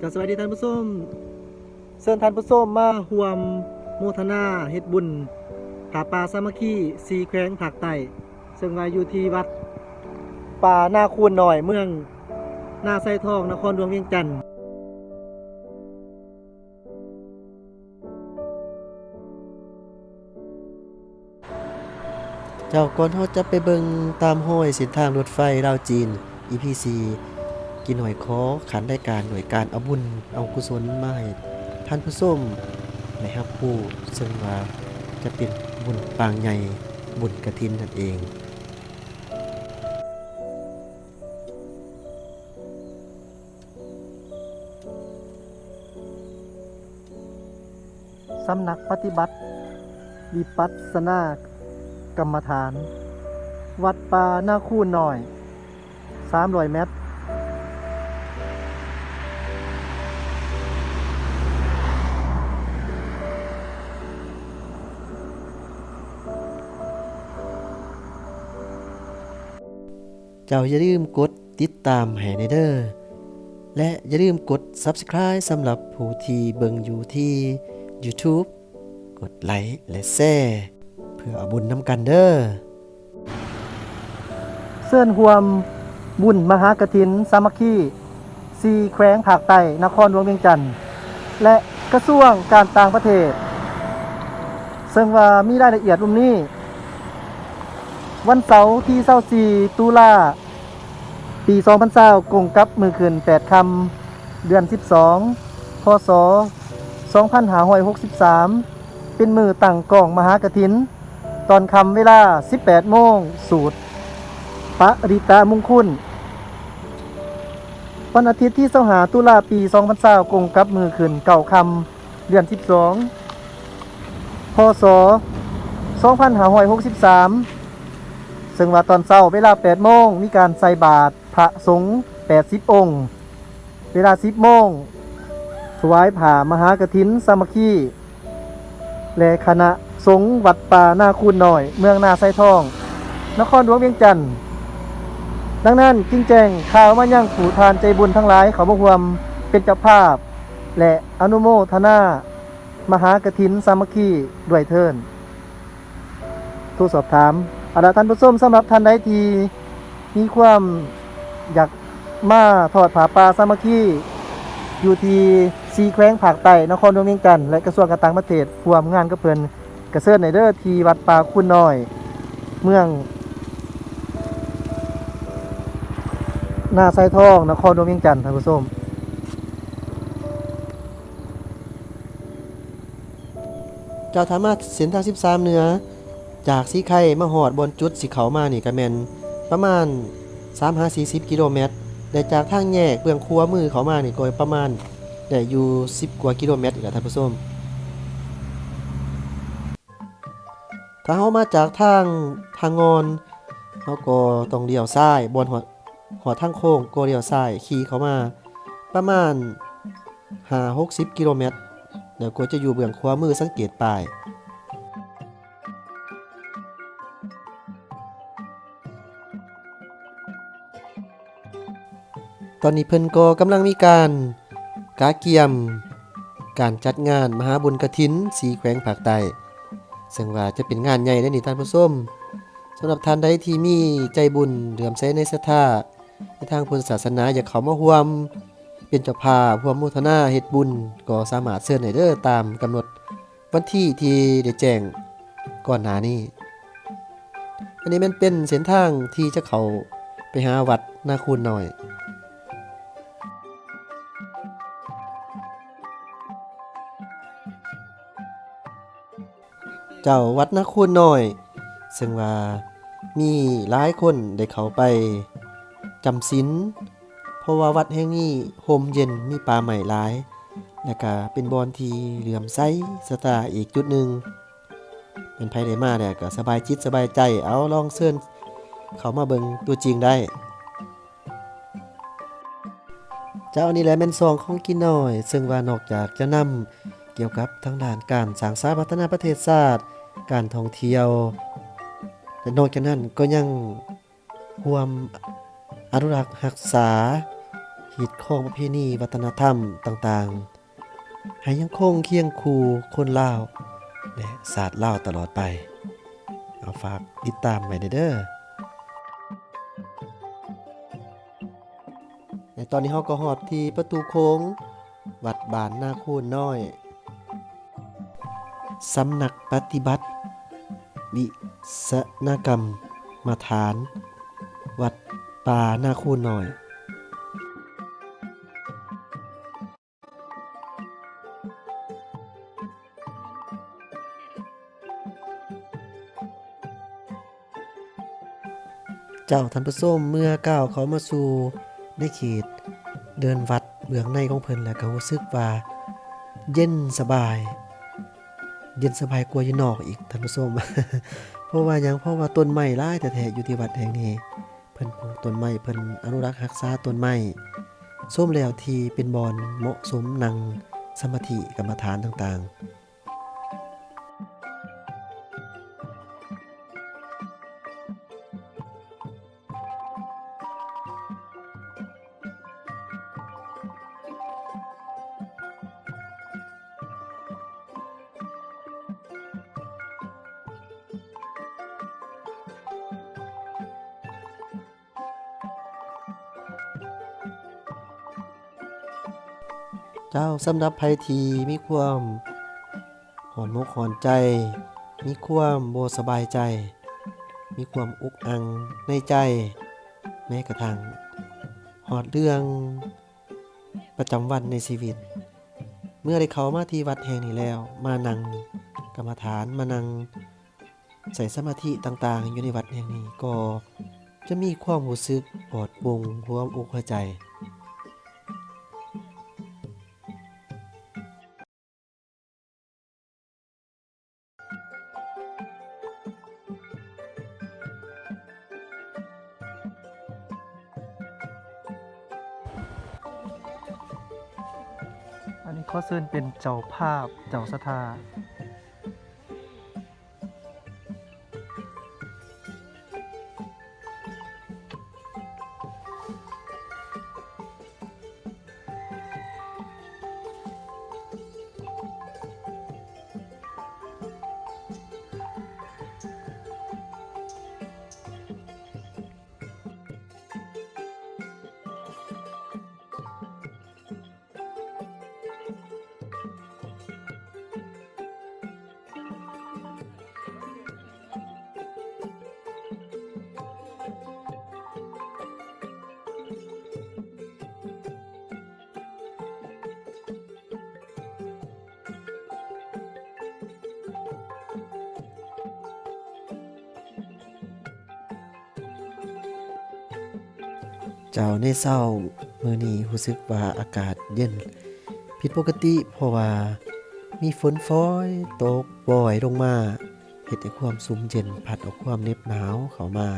กับสวัสดีท่านผู้ชมเชิญท่านผู้ชมมาห่วมโมทนาเฮ็ดบุญผาป่าสามัคคีสีแขวงภาคใต้ซึ่งว่าอยู่ที่วัดป่านาคูนหน่อยเมืองนาไซทองนครหลวงเวียงจันทน์เจ้าก่อนเฮาจะไปเบิงตามห้อยเส้นทางรถไฟลาวจีน EPC กินหอยคอขันได้การหน่วยการเอาบุญเอากุศลมาให้ท่านผู้ชมได้รับผู้ซึ่งว่าจะเป็นบุญปางใหญ่บุญกระถินนั่นเองสำนักปฏิบัติ วิปัสสนากรรมฐาน วัดป่านาคูนหน่อย 300 เมตร เจ้าอย่าลืมกดติดตามให้ในเด้อและอย่าลืมกด Subscribe สำหรับผู้ที่เบิ่งอยู่ที่ YouTube กดไลค์และแชร์เพื่อบุญนำกันเด้อเสื่อนหวมบุญมหากฐิน สามัคคีซีแขวงภาคใต้นครหลวงเวียงจันทน์และกระทรวงการต่างประเทศ ซึ่งว่ามีรายละเอียดรุ่มนี้ วันเสาร์ที่ 24 ตุลาปี2020กงกับมือคืน8คำเดือน 12 พศ 2563 เป็นมือตั้งกล่องมหากฐิน ตอนคำเวลา 18 โมง สูตรปริตามุงคุณวันอาทิตย์ที่เสาหาตุลาปี2020กงกับมือขึ้นเก่าคำเดือน 12 พศ 2563 ซึ่งว่าตอนเช้าเวลา8โมงมีการใส่บาตรพระสงฆ์80 องค์ เวลา 10โมงถวายผ่ามหากฐินสามัคคีและคณะสงฆ์วัดป่านาคูนหน่อย เมืองนาไซทอง นครหลวงเวียงจันทน์ดังนั้นจึงแจ้งข่าวมายังผู้ทานใจบุญทั้งหลายเขาบ่รวมเป็นเจ้าภาพ และอนุโมทนามหากฐินสามัคคีด้วยเทินทูสอบถาม อาดาท่านผู้ชมสำหรับท่านใดที่มีความอยากมาทอดผาป่าสามัคคีอยู่ที่ซีแขวงภาคใต้นครหลวงเวียงจันทน์และกระทรวงการต่างประเทศรวมงานกับเพิ่นกระเซิร์ในเด้อที่วัดป่าคุณน้อย เมืองหน้าไซทองนครหลวงเวียงจันทน์ท่านผู้ชมเจ้าสามาเส้นทาง13เหนือ จากสีไข่มาหอดบนจุดสีเขามานี่ก็แมนประมาณ3-40กิโลเมตรแต่จากทางแยกเบื้องครัวมือเขามานี่ก็ประมาณได้อยู่ 10 กว่ากิโลเมตรอีกแล้วท่านผู้ชมถ้าเฮามาจากทางทางงอนเฮาก็ต้องเลี้ยวซ้ายบนหัวหัวทางโค้งก็เลี้ยวซ้ายขี่เขามา ประมาณ5-60กิโลเมตรเดี๋ยวก็จะอยู่เบื้องขวามือสังเกตป้าย อนนี้เพิ่นก็กำลังมีการกาเกียม การจัดงานมหาบุญกระถินสีแขวงภาคใต้ซึ่งว่าจะเป็นงานใหญ่ในนี่ท่านผู้ชมสำหรับท่านใดที่มีใจบุญเลื่อมใสในศรัทธาในทางพุทธศาสนาอยากเข้ามาร่วม เป็นเจ้าภาพร่วมโมทนาเฮ็ดบุญ ก็สามารถเชิญได้เด้อตามกำหนดวันที่ที่ได้แจ้งก่อนหน้านี้ อันนี้มันเป็นเส้นทางที่จะเข้าไปหาวัดนาคูนหน่อย เจ้าวัดนาคูนหน่อย ซึ่งว่ามีหลายคนได้เขาไปจำศีลเพราะว่าวัดแห่งนี้โฮมเย็นมีป่าใหม่หลาย และก็เป็นบอนที่เหลื่อมใสสตาอีกจุดหนึ่งเป็นไผได้มาเนี่ยก็สบายจิตสบายใจเอาลองเชิญเขามาเบิงตัวจริงได้ เจ้าอันี่แหละแม่นซองของกินหน้อย ซึ่งว่านอกจากจะนำเกี่ยวกับทางด้านการสร้างสรรพัฒนาประเทศชาติ การท่องเที่ยวและนอกจากนั้นก็ยังร่วมอนุรักษ์รักษาหีดของประเพณีวัฒนธรรมต่างๆ ให้ยังคงเคียงคู่คนลาวและศาสตร์ลาวตลอดไป เอาฝากติดตามไว้เด้อในตอนนี้เฮาก็ฮอดที่ประตูโค้ง วัดบานนาคูนน้อย สำนักปฏิบัติ วิศนกรรมมาฐาน วัดป่านาคูนน้อยเจ้าท่านผู้ชมเมื่อก้าวเขามาสู่ในเขต เดินวัดเบื้องในของเพิ่นแล้วก็รู้สึกว่า เย็นสบาย เย็นสบายกลัวอยู่นอกอีกท่านผู้ชมเพราะว่ายังเพราะว่าต้นไม้หลายแต่แท้อยู่ที่วัดแห่งนี้ เพิ่นปลูกต้นไม้เพิ่นอนุรักษ์รักษาต้นไม้ส้มแล้วที่เป็นบอนเหมาะสมนั่งสมาธิกรรมฐานต่างๆ เจ้าสำหรับภัยทีมีความหอนมกหอนใจ มีความโบสบายใจ มีความอุกอังในใจ แม้กระทั่งหอดเรื่องประจำวันในชีวิต เมื่อได้เขามาที่วัดแห่งนี้แล้ว มานั่งกรรมฐานมานั่งใส่สมาธิต่างๆ อยู่ในวัดแห่งนี้ก็จะมีความรู้สึกปลอดโปร่งความอกหัวใจ อันนี้ข้อเซินเป็นเจ้าภาพเจ้าสถา เจ้าในเศร้ามือนี้รู้สึกว่าอากาศเย็น ผิดปกติเพราะว่ามีฝนฟ้อยตกบ่อยลงมาเห็ดให้ความสุมเย็นผัดเอาความเหน็บหนาวเข้ามา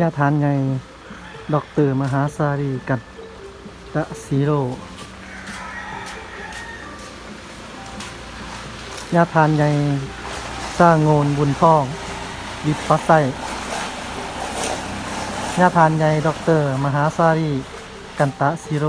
ญาทานไงดอกเตอร์มหาสารีกันตะสีโรญาทานไงสร้างโงนบุญท่องวิบฟัสไซญาทานไงดอกเตอร์มหาสารีกันตะสีโร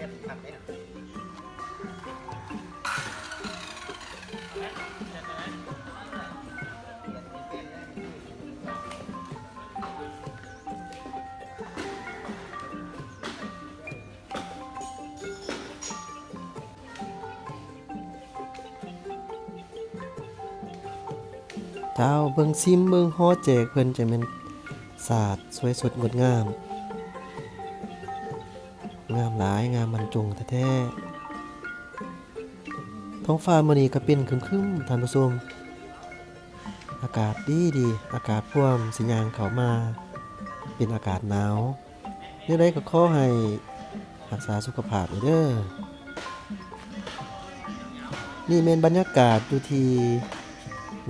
เท้าเบิ่งซิมเบิ่งฮอแจกเพิ่นจะเป็นศาสตร์สวยสดงดงาม หลายงามบรรจงแท้ๆท้องฟ้ามื้อนี้ก็เป็นครึ้มๆท่านผู้ชมอากาศดีดี อากาศพ่วมสิยางเขามา เป็นอากาศหนาวเนื่อใดก็ขอให้รักษาสุขภาพเด้อนี่เป็นบรรยากาศอยู่ที่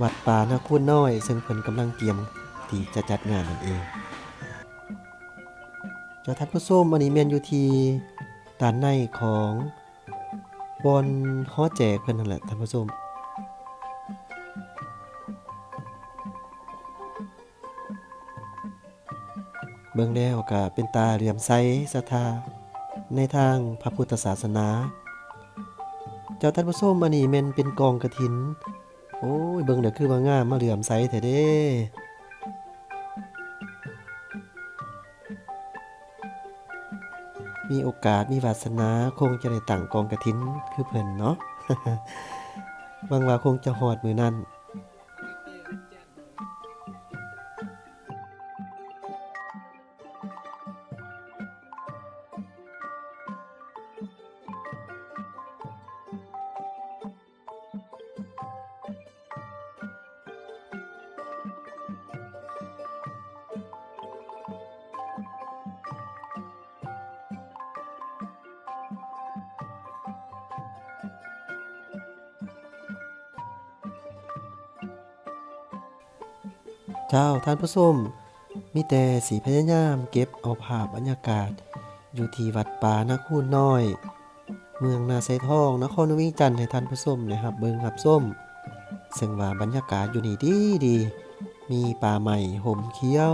วัดป่านาคูนน้อย ซึ่งเพิ่นกำลังเตรียมที่จะจัดงานนั่นเองเจ้าทัดผู้ส้มอันนี้แม่นอยู่ที่ ด้านในของบอนฮอแจกเพิ่นนั่นแหละท่านผู้ชมเบิ่งแล้วก็เป็นตาเหลี่ยมใสศรัทธาในทางพระพุทธศาสนา เจ้าท่านผู้ชมอันนี้แม่นเป็นกองกระถิน โอ้ยเบิ่งเด้อคือว่างามมาเหลื่อมใสแท้เด้ มีโอกาสมีวาสนาคงจะได้ตั้งกองกระถินคือเพิ่นเนาะบางว่าคงจะหอดมือนั่น เจ้าท่านผู้ชมมีแต่สีพยายามเก็บเอาภาพบรรยากาศ อยู่ที่วัดป่านาคูนน้อย เมืองนาไซทองนครนวิงจันทร์ให้ท่านผู้ชมนะครับเบิงรับส้มซึ่งว่าบรรยากาศอยู่นี่ดีดีมีป่าใหม่ห่มเขียว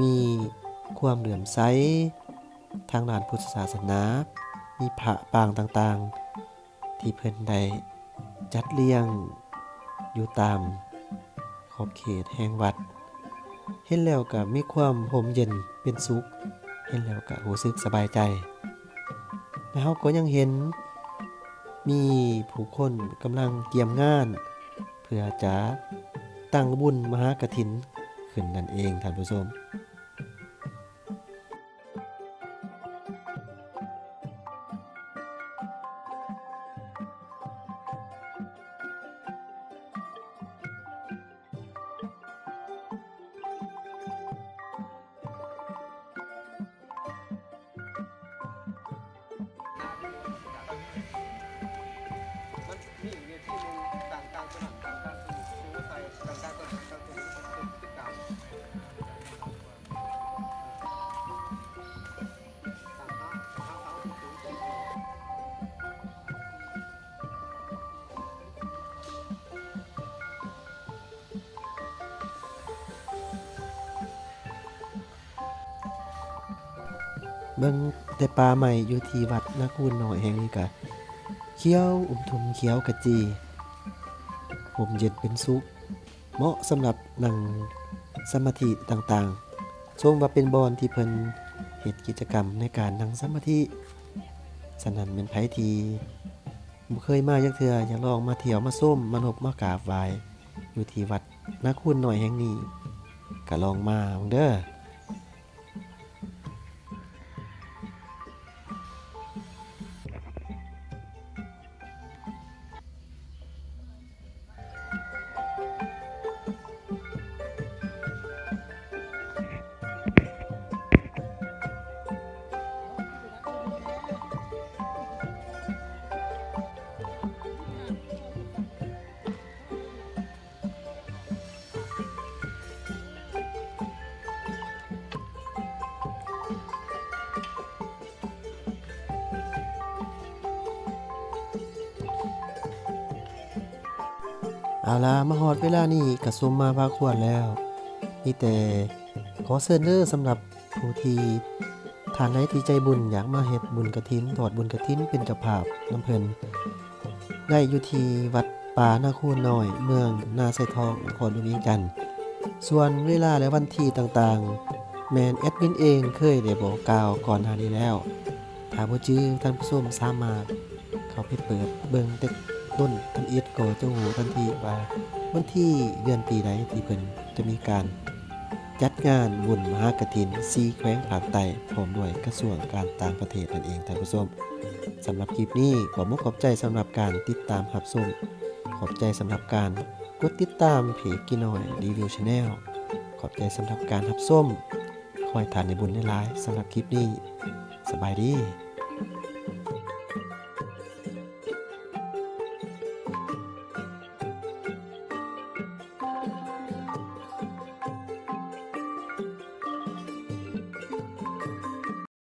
มีความเหลื่อมใสทางด้านพุทธศาสนา มีพระปางต่างๆ ที่เพิ่นได้จัดเรียงอยู่ตาม ขอบเขตแห่งวัด เห็นแล้วก็มีความผมเย็นเป็นสุข เห็นแล้วก็รู้สึกสบายใจ แล้วก็ยังเห็น มีผู้คนกำลังเตรียมงาน เพื่อจะตั้งบุญมหากถิน ขึ้นนั่นเองท่านผู้ชม เบิ่งแต่ปลาใหม่อยู่ที่วัดนาคูนน้อยแห่งนี้กะเขียวอุ่มทุมเขียวกะจีผมเย็นเป็นสุข เหมาะสำหรับนั่งสมาธิต่างๆชมว่าเป็นบอนที่เพิ่นเฮ็ดกิจกรรมในการนั่งสมาธิฉะนั้นเป็นไผทีบ่เคยมาจักเทื่ออยากลองมาเที่ยวมาส้มมานบมากราบไหว้อยู่ที่วัดนาคูนน้อยแห่งนี้ก็ลองมาเด้อ เอาล่ะมาฮอดเวลานี้กระสมมาพาควรแล้วนี่แต่ขอเชิญเด้อสำหรับผู้ที่ทานใดที่ใจบุญอยากมาเฮ็ดบุญกระถินถอดบุญกระถินเป็นเจ้าภาพน้ำเพลินได้อยู่ที่วัดป่านาคูนน้อย เมืองนาไซทองนครดุริยางค์จันทน์ส่วนเวลาและวันที่ต่างๆ แมนแอดมินเองเคยได้บอกกล่าวก่อนหน้านี้แล้วถ้าบ่จื้อท่านผู้ชมสามารถเข้าไปเปิดเบิ่งแต่ ต้นทำอิดก็จะหูทันทีว่าวันที่เดือนปีใดที่เพิ่นจะมีการจัดงานบุญมหากฐินซีแขวงภาคใต้พร้อมด้วยกระทรวงการต่างประเทศนั่นเองท่านผู้ชมสำหรับคลิปนี้ขอมุกขอบใจสำหรับการติดตามรับชมขอบใจสำหรับการกดติดตามเพจกินหน่อยรีวิวชาแนลขอบใจสำหรับการรับชมคอยทานในบุญในไลฟ์สำหรับคลิปนี้ สบายดี